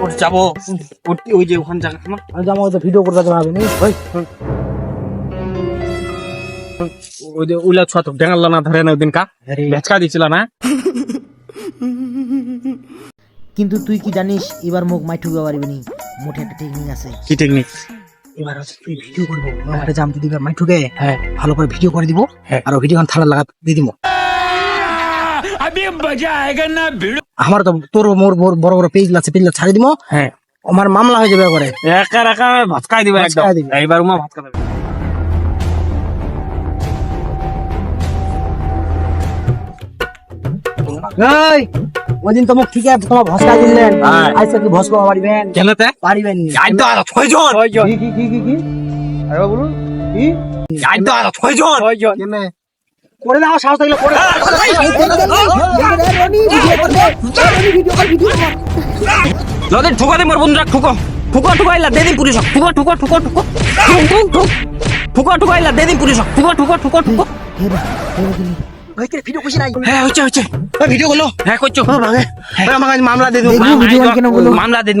ওর যাব। ওর- ওই যে ওখানে জায়গা না আমি যাব তো ভিডিও করতে যাবে ভাবিনি ওই। ওই যে উলা ছোয়া তো ডেঙ্গাল না ধরে না ওইদিন কা ভেচকা দিছিল না? কিন্তু তুই কি জানিস এবার মুখ মাই ঠুকে পারবি নি? মোটে একটা টেকনিক আছে। কি টেকনিক এবার হচ্ছে তুই ভিডিও করব। আমাকে জাম যদি মাই ঠুকে হ্যাঁ। ভালো করে ভিডিও করে দিব হ্যাঁ। আর ভিডিও থালা লাগা দিয়ে দিব। আমার তো তোর মোর মোর বড় বড় পেজ আছে পেজ ছাড়ি দিব হ্যাঁ। আমার মামলা হয়ে যাবে করে একা একা ভাতকাই দিবে একদম। এইবার উমা ভাতকা দেবে। এই ওই তো মুখ ঠিক আছে তোমার ভসকা দিলেন। হ্যাঁ। আজকে কি ভসকা পারিবেন? পারিবেন নি। আজ তো আরও ছয়জন। কি কি কি কি কি? আরে বলুন কি? আজ তো আরও ছয়জন। কেনে? করে দাও সাহস থাকলে করে দাও। ঠুকো দে মোর বন্ধুরা ঠুকো। ঠুকো ঠুকো আইলা দে দিন পুলিশ ঠুকো ঠুকো ঠুকো ঠুকো। ঠুক ঠুক ঠুক। ঠুকো ঠুকো আইলা দে দিন পুলিশ ঠুকো ঠুকো ঠুকো ঠুকো। ভিডিও খুশি নাই? হ্যাঁ হচ্ছে হচ্ছে। ভিডিও করল? হ্যাঁ করছ। আজ মামলা দিয়ে দিও দেখব ভিডিও কেন বলো? মামলা দে দিন